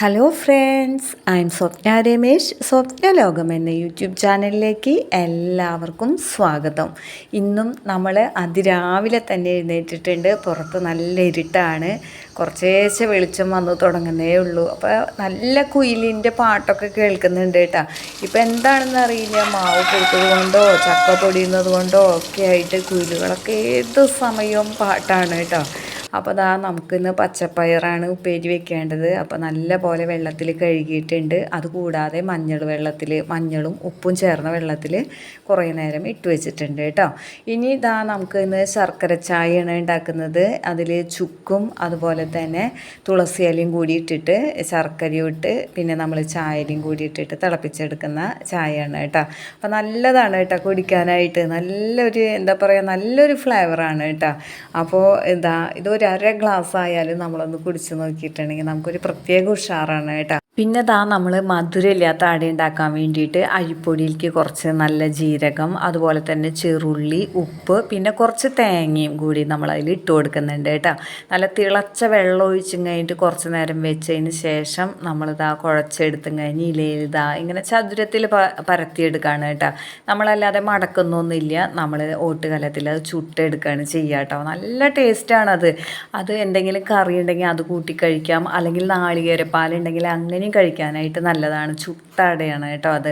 Hello friends I'm Swapna Ramesh Swapna ലോകം എന്ന YouTube ചാനലിലേക്ക് എല്ലാവർക്കും സ്വാഗതം. ഇന്നും നമ്മൾ അതിരാവിലെ തന്നെ എഴുന്നേറ്റിട്ടുണ്ട്. പുറത്ത് നല്ല ഇരുട്ടാണ്. കുറച്ചേശ്ശെ വെളിച്ചം വന്നു തുടങ്ങുന്നേ ഉള്ളൂ. അപ്പോൾ നല്ല കുയിലിന്റെ പാട്ടൊക്കെ കേൾക്കുന്നുണ്ട് കേട്ടോ. ഇപ്പോൾ എന്താണെന്ന് അറിയില്ല. മാവ് കൊടുത്തത് കൊണ്ടോ ചക്ക പൊടിയുന്നത് കൊണ്ടോ ഒക്കെ ആയിട്ട് കുയിലുകളൊക്കെ ഏത് സമയവും പാട്ടാണ് കേട്ടോ. അപ്പോൾ അതാ നമുക്കിന്ന് പച്ചപ്പയറാണ് ഉപ്പേരി വെക്കേണ്ടത്. അപ്പോൾ നല്ല പോലെ വെള്ളത്തിൽ കഴുകിയിട്ടുണ്ട്. അതുകൂടാതെ മഞ്ഞൾ വെള്ളത്തിൽ മഞ്ഞളും ഉപ്പും ചേർന്ന വെള്ളത്തിൽ കുറേ നേരം ഇട്ട് വെച്ചിട്ടുണ്ട് കേട്ടോ. ഇനി ഇതാ നമുക്ക് ഇന്ന് ശർക്കര ചായയാണ് ഉണ്ടാക്കുന്നത്. അതിൽ ചുക്കും അതുപോലെ തന്നെ തുളസി ഇലയും കൂടി ഇട്ടിട്ട് ശർക്കരയും ഇട്ട് പിന്നെ നമ്മൾ ചായയിലും കൂടി ഇട്ടിട്ട് തിളപ്പിച്ചെടുക്കുന്ന ചായയാണ് കേട്ടോ. അപ്പോൾ നല്ലതാണ് കേട്ടോ കുടിക്കാനായിട്ട്. നല്ലൊരു എന്താ പറയുക നല്ലൊരു ഫ്ലേവറാണ് കേട്ടോ. അപ്പോൾ എന്താ ഇത് ഒരു അര ഗ്ലാസ് ആയാലും നമ്മളൊന്ന് കുടിച്ച് നോക്കിയിട്ടുണ്ടെങ്കിൽ നമുക്കൊരു പ്രത്യേക ഉഷാറാണ് കേട്ടോ. പിന്നെ ദാ നമ്മൾ മധുരമില്ലാത്ത അട ഉണ്ടാക്കാൻ വേണ്ടിയിട്ട് അരിപ്പൊടിയിലേക്ക് കുറച്ച് നല്ല ജീരകം അതുപോലെ തന്നെ ചെറുള്ളി ഉപ്പ് പിന്നെ കുറച്ച് തേങ്ങയും കൂടി നമ്മൾ അതിൽ ഇട്ട് കൊടുക്കുന്നുണ്ട് കേട്ടോ. നല്ല തിളച്ച വെള്ളം ഒഴിച്ചും കഴിഞ്ഞിട്ട് കുറച്ച് നേരം വെച്ചതിന് ശേഷം നമ്മളിതാ കുഴച്ചെടുത്തും കഴിഞ്ഞ് ഇലയിൽ ഇതാ ഇങ്ങനെ ചതുരത്തിൽ പ പരത്തിയെടുക്കുകയാണ് കേട്ടോ. നമ്മളല്ലാതെ മടക്കുന്നൊന്നുമില്ല. നമ്മൾ ഓട്ടുകലത്തിൽ അത് ചുട്ടെടുക്കുകയാണ് ചെയ്യുക കേട്ടോ. നല്ല ടേസ്റ്റാണത്. അത് എന്തെങ്കിലും കറി ഉണ്ടെങ്കിൽ അത് കൂട്ടി കഴിക്കാം. അല്ലെങ്കിൽ നാളികേരപ്പാലുണ്ടെങ്കിൽ അങ്ങനെയും കഴിക്കാനായിട്ട് നല്ലതാണ്. ചുട്ടടയാണ് കേട്ടോ അത്.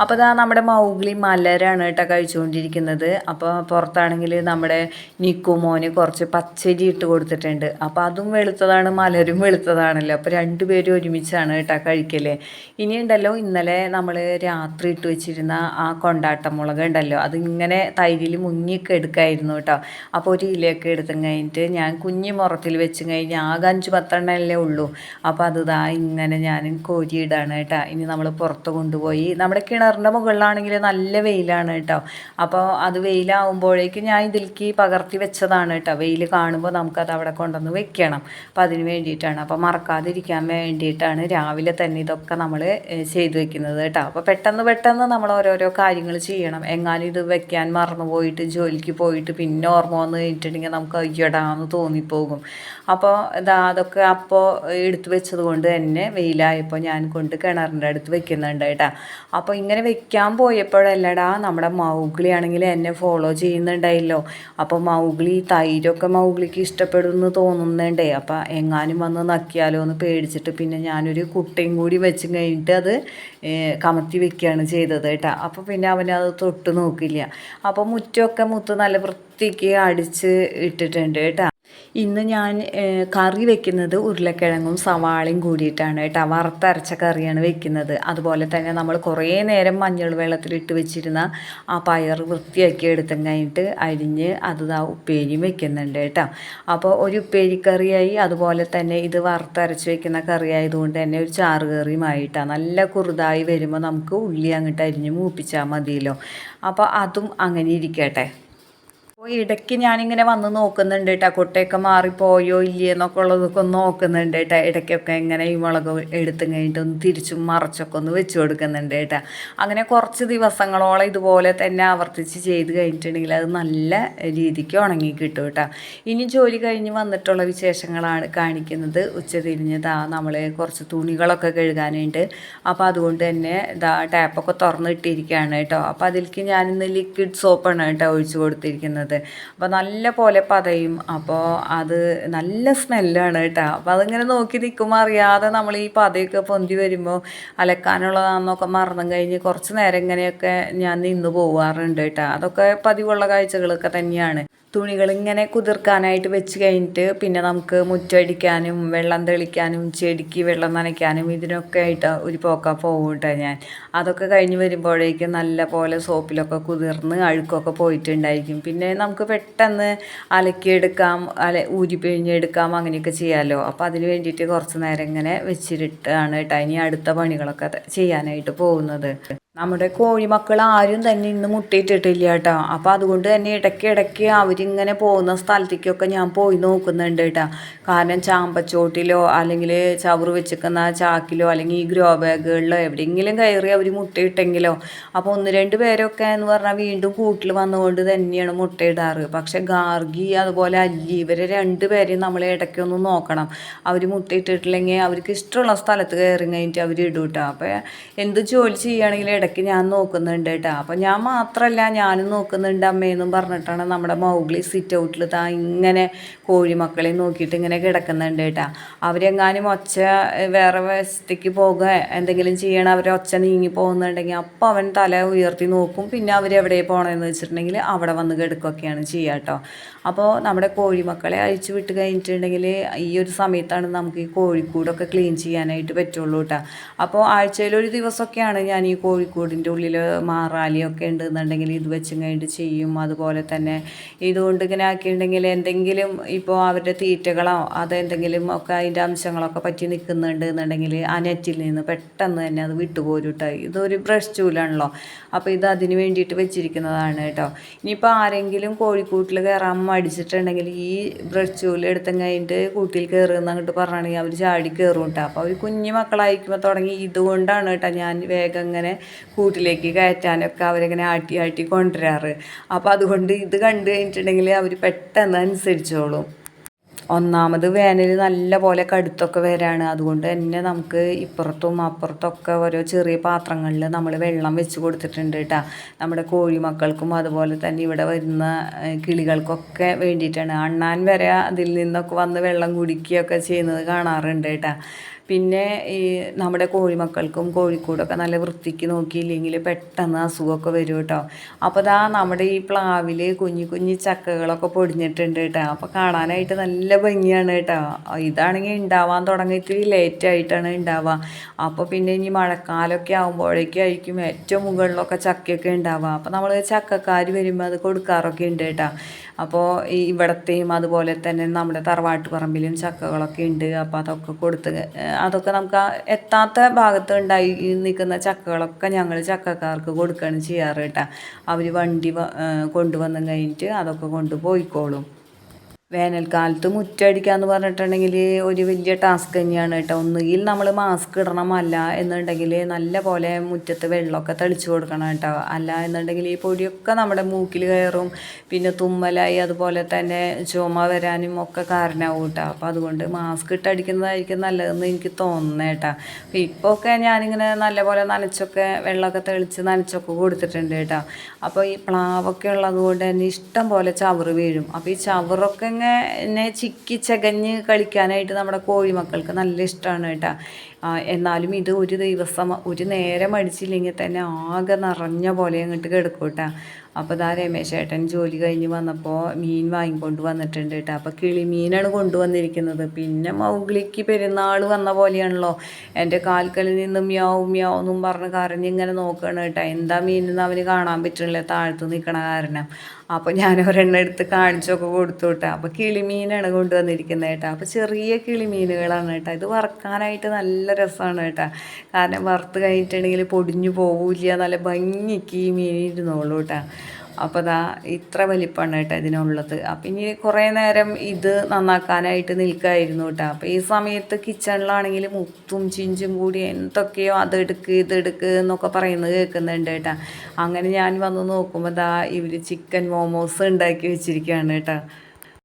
അപ്പോൾ അതാ നമ്മുടെ മൗഗ്ലി മലരാണ് കേട്ടോ കഴിച്ചുകൊണ്ടിരിക്കുന്നത്. അപ്പോൾ പുറത്താണെങ്കിൽ നമ്മുടെ നിക്കുമോന് കുറച്ച് പച്ചരി ഇട്ട് കൊടുത്തിട്ടുണ്ട്. അപ്പോൾ അതും വെളുത്തതാണ് മലരും വെളുത്തതാണല്ലോ. അപ്പോൾ രണ്ടുപേരും ഒരുമിച്ചാണ് കേട്ടോ കഴിക്കൽ ഇനിയുണ്ടല്ലോ ഇന്നലെ നമ്മൾ രാത്രി ഇട്ട് വെച്ചിരുന്ന ആ കൊണ്ടാട്ടമുളക് ഉണ്ടല്ലോ അതിങ്ങനെ തൈരിൽ മുങ്ങിയൊക്കെ എടുക്കായിരുന്നു കേട്ടോ. അപ്പോൾ ഒരു ഇലയൊക്കെ എടുത്തു കഴിഞ്ഞിട്ട് ഞാൻ കുഞ്ഞു മുറത്തിൽ വെച്ച് കഴിഞ്ഞ് ആകെ അഞ്ച് പത്തെണ്ണല്ലേ ഉള്ളൂ. അപ്പോൾ അത് ഇതാ ഇങ്ങനെ ഞാൻ കോരിയിടാണ് കേട്ടോ. ഇനി നമ്മൾ പുറത്ത് കൊണ്ടുപോയി നമ്മുടെ കിണറിന്റെ മുകളിലാണെങ്കിൽ നല്ല വെയിലാണ് കേട്ടോ. അപ്പോൾ അത് വെയിലാവുമ്പോഴേക്കും ഞാൻ ഇതിലേക്ക് പകർത്തി വെച്ചതാണ് കേട്ടോ. വെയിൽ കാണുമ്പോൾ നമുക്കത് അവിടെ കൊണ്ടുവന്ന് വെക്കണം. അപ്പോൾ അതിന് വേണ്ടിയിട്ടാണ്. അപ്പോൾ മറക്കാതിരിക്കാൻ വേണ്ടിയിട്ടാണ് രാവിലെ തന്നെ ഇതൊക്കെ നമ്മൾ ചെയ്ത് വെക്കുന്നത് കേട്ടോ. അപ്പോൾ പെട്ടെന്ന് പെട്ടെന്ന് നമ്മൾ ഓരോരോ കാര്യങ്ങൾ ചെയ്യണം. എങ്ങാനും ഇത് വെക്കാൻ മറന്നു പോയിട്ട് ജോലിക്ക് പോയിട്ട് പിന്നെ ഓർമ്മ വന്ന് കഴിഞ്ഞിട്ടുണ്ടെങ്കിൽ നമുക്ക് അയ്യടാന്ന് തോന്നിപ്പോകും. അപ്പോൾ ഇതാ അതൊക്കെ അപ്പോൾ എടുത്തു വെച്ചത് കൊണ്ട് തന്നെ വെയിലായപ്പോൾ ഞാൻ കൊണ്ട് കിണറിന്റെ അടുത്ത് വെക്കുന്നുണ്ട് കേട്ടോ. അപ്പോൾ ഇങ്ങനെ വെക്കാൻ പോയപ്പോഴല്ലടാ നമ്മുടെ മൗഗ്ലി ആണെങ്കിൽ എന്നെ ഫോളോ ചെയ്യുന്നുണ്ടായില്ലോ. അപ്പോൾ മൗഗ്ലി തൈരൊക്കെ മൗഗ്ലിക്ക് ഇഷ്ടപ്പെടുമെന്ന് തോന്നുന്നുണ്ടേ. അപ്പോൾ എങ്ങാനും വന്ന് നക്കിയാലോ എന്ന് പേടിച്ചിട്ട് പിന്നെ ഞാനൊരു കുട്ടയും കൂടി വെച്ച് കഴിഞ്ഞിട്ട് അത് കമത്തി വെക്കുകയാണ് ചെയ്തത് കേട്ടോ. അപ്പോൾ പിന്നെ അവനത് തൊട്ട് നോക്കില്ല. അപ്പോൾ മുറ്റമൊക്കെ മുത്ത് നല്ല വൃത്തിക്ക് അടിച്ച് ഇട്ടിട്ടുണ്ട് കേട്ടോ. ഇന്ന് ഞാൻ കറി വെക്കുന്നത് ഉരുളക്കിഴങ്ങും സവാളയും കൂടിയിട്ടാണ് കേട്ടോ. വറുത്തരച്ച കറിയാണ് വെക്കുന്നത്. അതുപോലെ തന്നെ നമ്മൾ കുറേ നേരം മഞ്ഞൾ വെള്ളത്തിൽ ഇട്ട് വെച്ചിരുന്ന ആ പയർ വൃത്തിയാക്കി എടുത്തും കഴിഞ്ഞിട്ട് അരിഞ്ഞ് അത് ആ ഉപ്പേരിയും വെക്കുന്നുണ്ട് കേട്ടോ. അപ്പോൾ ഒരു ഉപ്പേരിക്കറിയായി അതുപോലെ തന്നെ ഇത് വറുത്തരച്ച് വെക്കുന്ന കറി ആയതുകൊണ്ട് തന്നെ ഒരു ചാറ് കറിയുമായിട്ടാണ് നല്ല കുറുതായി വരുമ്പോൾ നമുക്ക് ഉള്ളി അങ്ങോട്ട് അരിഞ്ഞ് മൂപ്പിച്ചാൽ മതിയല്ലോ. അപ്പോൾ അതും അങ്ങനെ ഇരിക്കട്ടെ. അപ്പോൾ ഇടയ്ക്ക് ഞാനിങ്ങനെ വന്ന് നോക്കുന്നുണ്ട് കേട്ടോ കൊട്ടയൊക്കെ മാറിപ്പോയോ ഇല്ലയോ എന്നൊക്കെ ഉള്ളതൊക്കെ ഒന്ന് നോക്കുന്നുണ്ട് കേട്ടോ ഇടയ്ക്കൊക്കെ ഇങ്ങനെ ഈ മുളക് എടുത്തു കഴിഞ്ഞിട്ട് ഒന്ന് തിരിച്ചും മറച്ചൊക്കെ ഒന്ന് വെച്ച് കൊടുക്കുന്നുണ്ട് കേട്ടോ അങ്ങനെ കുറച്ച് ദിവസങ്ങളോളം ഇതുപോലെ തന്നെ ആവർത്തിച്ച് ചെയ്ത് കഴിഞ്ഞിട്ടുണ്ടെങ്കിൽ അത് നല്ല രീതിക്ക് ഉണങ്ങി കിട്ടും കേട്ടോ ഇനി ജോലി കഴിഞ്ഞ് വന്നിട്ടുള്ള വിശേഷങ്ങളാണ് കാണിക്കുന്നത്. ഉച്ചതിരിഞ്ഞ് ദാ നമ്മൾ കുറച്ച് തുണികളൊക്കെ കഴുകാനുണ്ട്. അപ്പോൾ അതുകൊണ്ട് തന്നെ ദാ ടാപ്പൊക്കെ തുറന്നിട്ടിരിക്കുകയാണ് കേട്ടോ അപ്പോൾ അതിലേക്ക് ഞാനിന്ന് ലിക്വിഡ് സോപ്പാണ് കേട്ടോ ഒഴിച്ചു കൊടുത്തിരിക്കുന്നത്. അപ്പോൾ നല്ല പോലെ പതയും. അപ്പോൾ അത് നല്ല സ്മെല്ലാണ് കേട്ടോ അപ്പോൾ അതിങ്ങനെ നോക്കി നിൽക്കുമ്പോൾ അറിയാതെ നമ്മൾ ഈ പതയൊക്കെ പൊന്തി വരുമ്പോൾ അലക്കാനുള്ളതാണെന്നൊക്കെ മറന്നും കഴിഞ്ഞ് കുറച്ച് നേരം ഇങ്ങനെയൊക്കെ ഞാൻ നിന്ന് പോവാറുണ്ട് കേട്ടോ അതൊക്കെ പതിവുള്ള കാഴ്ചകളൊക്കെ തന്നെയാണ്. തുണികൾ ഇങ്ങനെ കുതിർക്കാനായിട്ട് വെച്ച് കഴിഞ്ഞിട്ട് പിന്നെ നമുക്ക് മുറ്റടിക്കാനും വെള്ളം തെളിക്കാനും ചെടിക്ക് വെള്ളം നനയ്ക്കാനും ഇതിനൊക്കെ ആയിട്ട് ഒരു പോക്ക പോകട്ടെ ഞാൻ. അതൊക്കെ കഴിഞ്ഞ് വരുമ്പോഴേക്കും നല്ല പോലെ സോപ്പിലൊക്കെ കുതിർന്ന് അഴുക്കൊക്കെ പോയിട്ടുണ്ടായിരിക്കും. പിന്നെ നമുക്ക് പെട്ടെന്ന് അലക്കിയെടുക്കാം അല ഊരി പിഴിഞ്ഞെടുക്കാം അങ്ങനെയൊക്കെ ചെയ്യാമല്ലോ അപ്പോൾ അതിന് വേണ്ടിയിട്ട് കുറച്ച് നേരം ഇങ്ങനെ വെച്ചിട്ടാണ് കേട്ടോ ഇനി അടുത്ത പണികളൊക്കെ ചെയ്യാനായിട്ട് പോകുന്നത്. നമ്മുടെ കോഴിമക്കൾ ആരും തന്നെ ഇന്ന് മുട്ടയിട്ടിട്ടില്ല കേട്ടോ അപ്പോൾ അതുകൊണ്ട് തന്നെ ഇടയ്ക്ക് ഇടയ്ക്ക് അവരിങ്ങനെ പോകുന്ന സ്ഥലത്തേക്കൊക്കെ ഞാൻ പോയി നോക്കുന്നുണ്ട് കേട്ടോ കാരണം ചാമ്പച്ചോട്ടിലോ അല്ലെങ്കിൽ ചവറ് വെച്ചിരിക്കുന്ന ചാക്കിലോ അല്ലെങ്കിൽ ഈ ഗ്രോ ബാഗുകളിലോ എവിടെയെങ്കിലും കയറി അവർ മുട്ടയിട്ടെങ്കിലോ. അപ്പോൾ ഒന്ന് രണ്ട് പേരൊക്കെ എന്ന് പറഞ്ഞാൽ വീണ്ടും കൂട്ടിൽ വന്നുകൊണ്ട് തന്നെയാണ് മുട്ടയിടാറ്. പക്ഷേ ഗാർഗി അതുപോലെ അല്ലി ഇവരെ രണ്ട് പേരെയും നമ്മൾ ഇടയ്ക്കൊന്ന് നോക്കണം. അവർ മുട്ടയിട്ടിട്ടില്ലെങ്കിൽ അവർക്ക് ഇഷ്ടമുള്ള സ്ഥലത്ത് കയറി കഴിഞ്ഞിട്ട് അവർ ഇടും കേട്ടോ അപ്പോൾ എന്ത് ജോലി ചെയ്യുകയാണെങ്കിലും ഇടയ്ക്ക് ഞാൻ നോക്കുന്നുണ്ട് കേട്ടോ. അപ്പോൾ ഞാൻ മാത്രമല്ല ഞാനും നോക്കുന്നുണ്ട് അമ്മയെന്നും പറഞ്ഞിട്ടാണ് നമ്മുടെ മൗഗ്ലി സിറ്റ് ഔട്ടിൽ താ ഇങ്ങനെ കോഴിമക്കളെ നോക്കിയിട്ട് ഇങ്ങനെ കിടക്കുന്നുണ്ട് കേട്ടോ. അവരെങ്ങാനും ഒച്ച വേറെ വശത്തേക്ക് പോകുക എന്തെങ്കിലും ചെയ്യണം അവരെ ഒച്ച നീങ്ങി പോകുന്നുണ്ടെങ്കിൽ അപ്പോൾ അവൻ തല ഉയർത്തി നോക്കും. പിന്നെ അവരെവിടെ പോകണമെന്ന് വെച്ചിട്ടുണ്ടെങ്കിൽ അവിടെ വന്ന് കിടക്കുകയൊക്കെയാണ് ചെയ്യുക കേട്ടോ അപ്പോൾ നമ്മുടെ കോഴിമക്കളെ അഴിച്ചു വിട്ട് കഴിഞ്ഞിട്ടുണ്ടെങ്കിൽ ഈ ഒരു സമയത്താണ് നമുക്ക് ഈ കോഴിക്കൂടൊക്കെ ക്ലീൻ ചെയ്യാനായിട്ട് പറ്റുള്ളൂ കേട്ടോ അപ്പോൾ ആഴ്ചയിൽ ഒരു ദിവസമൊക്കെയാണ് ഞാൻ ഈ കോഴിക്കൂടിന്റെ ഉള്ളിൽ മാറാലിയൊക്കെ ഉണ്ടെന്നുണ്ടെങ്കിൽ ഇത് വെച്ചും കഴിഞ്ഞിട്ട് ചെയ്യും. അതുപോലെ തന്നെ ഇതുകൊണ്ട് ഇങ്ങനെ ആക്കിയിട്ടുണ്ടെങ്കിൽ എന്തെങ്കിലും ഇപ്പോൾ അവരുടെ തീറ്റകളോ അതെന്തെങ്കിലും ഒക്കെ അതിന്റെ അംശങ്ങളൊക്കെ പറ്റി നിൽക്കുന്നുണ്ട് എന്നുണ്ടെങ്കിൽ ആ നെറ്റിൽ നിന്ന് പെട്ടെന്ന് തന്നെ അത് വിട്ടുപോരും കേട്ടോ ഇതൊരു ബ്രഷ് ചൂലാണല്ലോ. അപ്പോൾ ഇത് അതിന് വേണ്ടിയിട്ട് വെച്ചിരിക്കുന്നതാണ് കേട്ടോ ഇനിയിപ്പോൾ ആരെങ്കിലും കോഴിക്കൂട്ടിൽ കയറാൻ മടിച്ചിട്ടുണ്ടെങ്കിൽ ഈ ബ്രഷ് ചൂൽ എടുത്തും കഴിഞ്ഞിട്ട് കൂട്ടിൽ കയറുന്ന അങ്ങോട്ട് പറഞ്ഞാണെങ്കിൽ അവർ ചാടി കയറും കേട്ടോ അപ്പോൾ അവർ കുഞ്ഞു മക്കളായിരിക്കുമ്പോൾ തുടങ്ങി ഇതുകൊണ്ടാണ് കേട്ടോ ഞാൻ വേഗം ഇങ്ങനെ കൂട്ടിലേക്ക് കയറ്റാനൊക്കെ അവരിങ്ങനെ ആട്ടി ആട്ടി കൊണ്ടുവരാറ്. അപ്പോൾ അതുകൊണ്ട് ഇത് കണ്ടു കഴിഞ്ഞിട്ടുണ്ടെങ്കിൽ അവർ പെട്ടെന്ന് അനുസരിച്ചോളും. ഒന്നാമത് വേനൽ നല്ല പോലെ കടുത്തൊക്കെ വരാണ്. അതുകൊണ്ട് തന്നെ നമുക്ക് ഇപ്പുറത്തും അപ്പുറത്തൊക്കെ ഓരോ ചെറിയ പാത്രങ്ങളിൽ നമ്മൾ വെള്ളം വെച്ച് കൊടുത്തിട്ടുണ്ട് കേട്ടോ നമ്മുടെ കോഴിമക്കൾക്കും അതുപോലെ തന്നെ ഇവിടെ വരുന്ന കിളികൾക്കൊക്കെ വേണ്ടിയിട്ടാണ്. അണ്ണാൻ വരെ അതിൽ നിന്നൊക്കെ വന്ന് വെള്ളം കുടിക്കുകയൊക്കെ ചെയ്യുന്നത് കാണാറുണ്ട് കേട്ടോ പിന്നെ ഈ നമ്മുടെ കോഴിമക്കൾക്കും കോഴിക്കൂടൊക്കെ നല്ല വൃത്തിക്ക് നോക്കിയില്ലെങ്കിൽ പെട്ടെന്ന് അസുഖമൊക്കെ വരും കേട്ടോ. അപ്പോൾ ഇതാ നമ്മുടെ ഈ പ്ലാവിൽ കുഞ്ഞു കുഞ്ഞു ചക്കകളൊക്കെ പൊടിഞ്ഞിട്ടുണ്ട് കേട്ടോ. അപ്പോൾ കാണാനായിട്ട് നല്ല ഭംഗിയാണ് കേട്ടോ. ഇതാണെങ്കിൽ ഉണ്ടാവാൻ തുടങ്ങിയിട്ട് ലേറ്റ് ആയിട്ടാണ് ഉണ്ടാവുക. അപ്പോൾ പിന്നെ ഇനി മഴക്കാലമൊക്കെ ആകുമ്പോഴേക്കും ആയിരിക്കും ഏറ്റവും മുകളിലൊക്കെ ചക്കയൊക്കെ ഉണ്ടാവുക. അപ്പോൾ നമ്മൾ ചക്കക്കാർ വരുമ്പോൾ അത് കൊടുക്കാറൊക്കെ ഉണ്ട് കേട്ടോ. അപ്പോൾ ഈ ഇവിടത്തെയും അതുപോലെ തന്നെ നമ്മുടെ തറവാട്ട് പറമ്പിലും ചക്കകളൊക്കെ ഉണ്ട്. അപ്പോൾ അതൊക്കെ കൊടുത്ത് അതൊക്കെ നമുക്ക് എത്താത്ത ഭാഗത്ത് ഉണ്ടായി നിൽക്കുന്ന ചക്കകളൊക്കെ ഞങ്ങൾ ചക്കക്കാർക്ക് കൊടുക്കുകയാണ് ചെയ്യാറ് കേട്ടോ. അവർ വണ്ടി കൊണ്ടുവന്ന് കഴിഞ്ഞിട്ട് അതൊക്കെ കൊണ്ട് പോയിക്കോളും. വേനൽക്കാലത്ത് മുറ്റടിക്കുക എന്ന് പറഞ്ഞിട്ടുണ്ടെങ്കിൽ ഒരു വലിയ ടാസ്ക് തന്നെയാണ് കേട്ടോ. ഒന്നുകിൽ നമ്മൾ മാസ്ക് ഇടണം അല്ല എന്നുണ്ടെങ്കിൽ നല്ല പോലെ മുറ്റത്ത് വെള്ളമൊക്കെ തെളിച്ച് കൊടുക്കണം കേട്ടോ. അല്ല എന്നുണ്ടെങ്കിൽ ഈ പൊടിയൊക്കെ നമ്മുടെ മൂക്കിൽ കയറും പിന്നെ തുമ്മലായി അതുപോലെ തന്നെ ചുമ വരാനും ഒക്കെ കാരണമാവും കേട്ടോ. അപ്പോൾ അതുകൊണ്ട് മാസ്ക് ഇട്ടടിക്കുന്നതായിരിക്കും നല്ലതെന്ന് എനിക്ക് തോന്നുന്നത് കേട്ടോ. അപ്പോൾ ഇപ്പോൾ ഒക്കെ ഞാനിങ്ങനെ നല്ല പോലെ നനച്ചൊക്കെ വെള്ളമൊക്കെ തെളിച്ച് നനച്ചൊക്കെ കൊടുത്തിട്ടുണ്ട് കേട്ടോ. അപ്പോൾ ഈ പ്ലാവൊക്കെ ഉള്ളത് കൊണ്ട് തന്നെ ഇഷ്ടം പോലെ ചവറ് വീഴും. അപ്പോൾ ഈ ചവറൊക്കെ ഇങ്ങനെ ചിക്കി ചകഞ്ഞ് കളിക്കാനായിട്ട് നമ്മുടെ കോഴി മക്കൾക്ക് നല്ല ഇഷ്ടമാണ് കേട്ടോ. എന്നാലും ഇത് ഒരു ദിവസം ഒരു നേരം അടിച്ചില്ലെങ്കിൽ തന്നെ ആകെ നിറഞ്ഞ പോലെ അങ്ങോട്ട് കിടക്കും കേട്ടോ. അപ്പോൾ ഇതാ രമേശ് ഏട്ടൻ ജോലി കഴിഞ്ഞ് വന്നപ്പോൾ മീൻ വാങ്ങിക്കൊണ്ട് വന്നിട്ടുണ്ട് കേട്ടോ. അപ്പോൾ കിളിമീനാണ് കൊണ്ടുവന്നിരിക്കുന്നത്. പിന്നെ മൗഗ്ലിക്ക് പെരുന്നാൾ വന്ന പോലെയാണല്ലോ. എന്റെ കാൽക്കലിൽ നിന്നും മ്യാവും മ്യാവും എന്നും പറഞ്ഞ് കരഞ്ഞിങ്ങനെ നോക്കുകയാണ് കേട്ടോ. എന്താ മീനെന്ന് അവന് കാണാൻ പറ്റുന്നില്ല താഴ്ത്ത് നിൽക്കണ കാരണം. അപ്പോൾ ഞാൻ ഒരെണ്ണം എടുത്ത് കാണിച്ചൊക്കെ കൊടുത്തു കേട്ടോ അപ്പോൾ കിളിമീനാണ് കൊണ്ടുവന്നിരിക്കുന്നത് കേട്ടോ. അപ്പോൾ ചെറിയ കിളിമീനുകളാണ് കേട്ടോ. ഇത് വറുക്കാനായിട്ട് നല്ല രസമാണ് കേട്ടോ. കാരണം വറുത്ത് കഴിഞ്ഞിട്ടുണ്ടെങ്കിൽ പൊടിഞ്ഞു പോവില്ല. നല്ല ഭംഗിക്ക് ഈ മീൻ ഇരുന്നോളൂ കേട്ടോ. അപ്പോൾ ദാ ഇത്ര വലിപ്പമാണ് കേട്ടോ ഇതിനുള്ളത്. അപ്പം ഇനി കുറേ നേരം ഇത് നന്നാക്കാനായിട്ട് നിൽക്കായിരുന്നു കേട്ടോ. അപ്പോൾ ഈ സമയത്ത് കിച്ചണിലാണെങ്കിൽ മുത്തും ചിഞ്ചും കൂടി എന്തൊക്കെയോ അതെടുക്ക് ഇതെടുക്ക് എന്നൊക്കെ പറയുന്നത് കേൾക്കുന്നുണ്ട് കേട്ടോ. അങ്ങനെ ഞാൻ വന്ന് നോക്കുമ്പോൾ ദാ ഇവർ ചിക്കൻ മോമോസ് ഉണ്ടാക്കി വെച്ചിരിക്കുകയാണ് കേട്ടോ.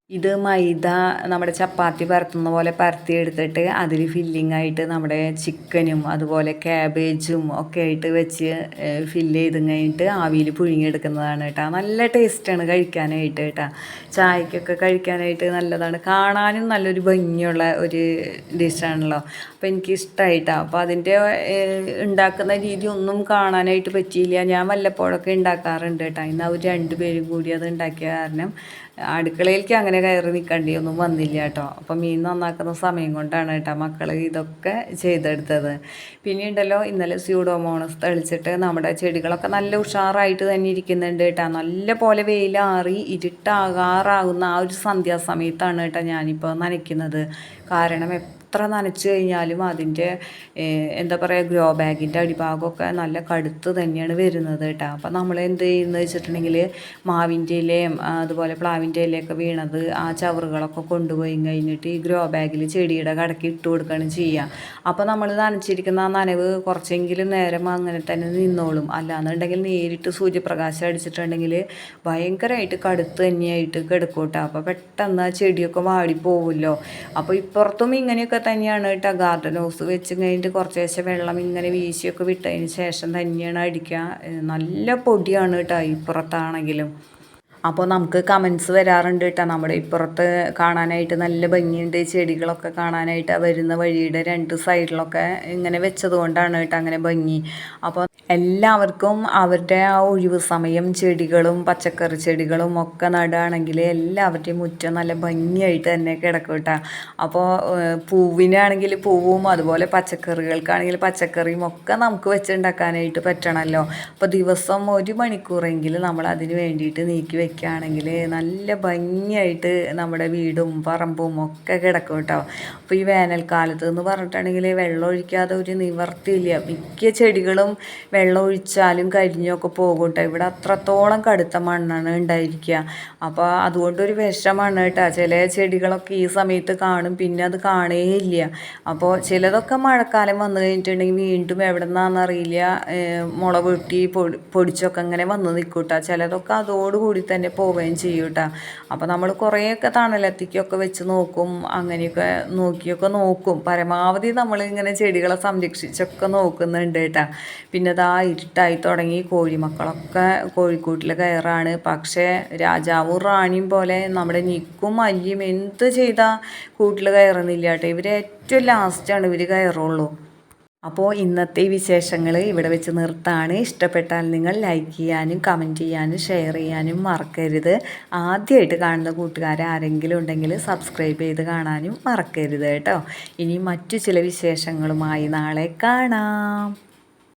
ഇത് മൈദ നമ്മുടെ ചപ്പാത്തി പരത്തുന്ന പോലെ പരത്തി എടുത്തിട്ട് അതിൽ ഫില്ലിംഗ് ആയിട്ട് നമ്മുടെ ചിക്കനും അതുപോലെ ക്യാബേജും ഒക്കെ ആയിട്ട് വെച്ച് ഫില്ല് ചെയ്ത് കഴിഞ്ഞിട്ട് ആവിയിൽ പുഴുങ്ങിയെടുക്കുന്നതാണ് കേട്ടോ. നല്ല ടേസ്റ്റാണ് കഴിക്കാനായിട്ട് കേട്ടോ. ചായക്കൊക്കെ കഴിക്കാനായിട്ട് നല്ലതാണ്. കാണാനും നല്ലൊരു ഭംഗിയുള്ള ഒരു ഡിഷാണല്ലോ അപ്പോൾ എനിക്ക് ഇഷ്ടമായിട്ടാണ് അപ്പോൾ അതിന്റെ ഉണ്ടാക്കുന്ന രീതി ഒന്നും കാണാനായിട്ട് പറ്റിയില്ല. ഞാൻ വല്ലപ്പോഴൊക്കെ ഉണ്ടാക്കാറുണ്ട് കേട്ടോ. ഇന്ന് അവർ രണ്ടുപേരും കൂടി അത് ഉണ്ടാക്കിയ കാരണം അടുക്കളയിലേക്ക് അങ്ങനെ കയറി നിൽക്കേണ്ടി ഒന്നും വന്നില്ല കേട്ടോ. അപ്പം മീൻ നന്നാക്കുന്ന സമയം കൊണ്ടാണ് കേട്ടോ മക്കൾ ഇതൊക്കെ ചെയ്തെടുത്തത്. പിന്നെ ഉണ്ടല്ലോ ഇന്നലെ സ്യൂഡോമോണസ് തെളിച്ചിട്ട് നമ്മുടെ ചെടികളൊക്കെ നല്ല ഉഷാറായിട്ട് തന്നെ ഇരിക്കുന്നുണ്ട് കേട്ടോ. നല്ല പോലെ വെയിലാറി ഇരുട്ടാകാറാകുന്ന ആ ഒരു സന്ധ്യാസമയത്താണ് കേട്ടോ ഞാനിപ്പോൾ നനയ്ക്കുന്നത്. കാരണം എത്ര നനച്ച് കഴിഞ്ഞാലും അതിന്റെ എന്താ പറയുക ഗ്രോ ബാഗിന്റെ അടിഭാഗമൊക്കെ നല്ല കടുത്ത് തന്നെയാണ് വരുന്നത് കേട്ടോ. അപ്പോൾ നമ്മൾ എന്ത് ചെയ്യുന്നത് വെച്ചിട്ടുണ്ടെങ്കിൽ മാവിന്റെ ഇലയും അതുപോലെ പ്ലാവിന്റെ ഇലയൊക്കെ വീണത് ആ ചവറുകളൊക്കെ കൊണ്ടുപോയി കഴിഞ്ഞിട്ട് ഈ ഗ്രോ ബാഗിൽ ചെടിയുടെ കടക്കി ഇട്ട് കൊടുക്കുകയാണ് ചെയ്യുക. അപ്പോൾ നമ്മൾ നനച്ചിരിക്കുന്ന ആ നനവ് കുറച്ചെങ്കിലും നേരം അങ്ങനെ തന്നെ നിന്നോളും. അല്ലാന്നുണ്ടെങ്കിൽ നേരിട്ട് സൂര്യപ്രകാശം അടിച്ചിട്ടുണ്ടെങ്കിൽ ഭയങ്കരമായിട്ട് കടുത്ത് തന്നെയായിട്ട് കിടക്കൂട്ടോ കേട്ടോ. അപ്പോൾ പെട്ടെന്ന് ആ ചെടിയൊക്കെ വാടിപ്പോവുമല്ലോ അപ്പോൾ ഇപ്പുറത്തും ഇങ്ങനെയൊക്കെ തന്നെയാണ് കേട്ടോ ഗാർഡൻ ഹൗസ് വെച്ച് കഴിഞ്ഞിട്ട് കുറച്ച് ശേഷം വെള്ളം ഇങ്ങനെ വീശിയൊക്കെ വിട്ടതിന് ശേഷം തന്നെയാണ് അടിക്കുക. നല്ല പൊടിയാണ് കേട്ടോ ഇപ്പുറത്താണെങ്കിലും അപ്പോൾ നമുക്ക് കമൻസ് വരാറുണ്ട് കേട്ടോ നമ്മുടെ ഇപ്പുറത്ത് കാണാനായിട്ട് നല്ല ഭംഗിയുണ്ട്. ചെടികളൊക്കെ കാണാനായിട്ട് വരുന്ന വഴിയുടെ രണ്ട് സൈഡിലൊക്കെ ഇങ്ങനെ വെച്ചത് കൊണ്ടാണ് കേട്ടോ അങ്ങനെ ഭംഗി. അപ്പോൾ എല്ലാവർക്കും അവരുടെ ആ ഒഴിവ് സമയം ചെടികളും പച്ചക്കറി ചെടികളും ഒക്കെ നടുകയാണെങ്കിൽ എല്ലാവരുടെയും മുറ്റം നല്ല ഭംഗിയായിട്ട് തന്നെ കിടക്കും കേട്ടോ അപ്പോൾ പൂവിനാണെങ്കിൽ പൂവും അതുപോലെ പച്ചക്കറികൾക്കാണെങ്കിൽ പച്ചക്കറിയും ഒക്കെ നമുക്ക് വെച്ചുണ്ടാക്കാനായിട്ട് പറ്റണമല്ലോ അപ്പോൾ ദിവസം ഒരു മണിക്കൂറെങ്കിലും നമ്മൾ അതിന് വേണ്ടിയിട്ട് നീക്കി വെക്കുകയാണെങ്കിൽ നല്ല ഭംഗിയായിട്ട് നമ്മുടെ വീടും പറമ്പും ഒക്കെ കിടക്കും കേട്ടോ. അപ്പോൾ ഈ വേനൽക്കാലത്ത് എന്ന് പറഞ്ഞിട്ടുണ്ടെങ്കിൽ വെള്ളം ഒഴിക്കാതെ ഒരു നിവർത്തിയില്ല. മിക്ക ചെടികളും വെള്ളം ഒഴിച്ചാലും കരിഞ്ഞൊക്കെ പോകും കേട്ടോ. ഇവിടെ അത്രത്തോളം കടുത്ത മണ്ണാണ് ഉണ്ടായിരിക്കുക. അപ്പോൾ അതുകൊണ്ടൊരു വിഷമാണ് കേട്ടോ. ചില ചെടികളൊക്കെ ഈ സമയത്ത് കാണും പിന്നെ അത് കാണേയില്ല. അപ്പോൾ ചിലതൊക്കെ മഴക്കാലം വന്നു കഴിഞ്ഞിട്ടുണ്ടെങ്കിൽ വീണ്ടും എവിടെ നിന്നാണെന്നറിയില്ല മുള വെട്ടി പൊടി പൊടിച്ചൊക്കെ അങ്ങനെ വന്ന് നിൽക്കും കേട്ടോ. ചിലതൊക്കെ അതോടുകൂടി തന്നെ പോവുകയും ചെയ്യും കേട്ടോ അപ്പോൾ നമ്മൾ കുറേയൊക്കെ തണലെത്തിക്കൊക്കെ വെച്ച് നോക്കും അങ്ങനെയൊക്കെ നോക്കിയൊക്കെ നോക്കും. പരമാവധി നമ്മളിങ്ങനെ ചെടികളെ സംരക്ഷിച്ചൊക്കെ നോക്കുന്നുണ്ട് കേട്ടോ പിന്നെ ഇതാ ഇരുട്ടായി തുടങ്ങി കോഴിമക്കളൊക്കെ കോഴിക്കൂട്ടിൽ കയറാണ്. പക്ഷേ രാജാവും റാണിയും പോലെ നമ്മുടെ നിക്കും അല്ലിയും എന്ത് ചെയ്താൽ കൂട്ടിൽ കയറുന്നില്ല കേട്ടോ ഇവർ ഏറ്റവും ലാസ്റ്റാണ് ഇവർ കയറുള്ളൂ. അപ്പോൾ ഇന്നത്തെ വിശേഷങ്ങൾ ഇവിടെ വെച്ച് നിർത്താണ്. ഇഷ്ടപ്പെട്ടാൽ നിങ്ങൾ ലൈക്ക് ചെയ്യാനും കമന്റ് ചെയ്യാനും ഷെയർ ചെയ്യാനും മറക്കരുത്. ആദ്യമായിട്ട് കാണുന്ന കൂട്ടുകാരെ ആരെങ്കിലും ഉണ്ടെങ്കിൽ സബ്സ്ക്രൈബ് ചെയ്ത് കാണാനും മറക്കരുത് കേട്ടോ. ഇനി മറ്റു ചില വിശേഷങ്ങളുമായി നാളെ കാണാം.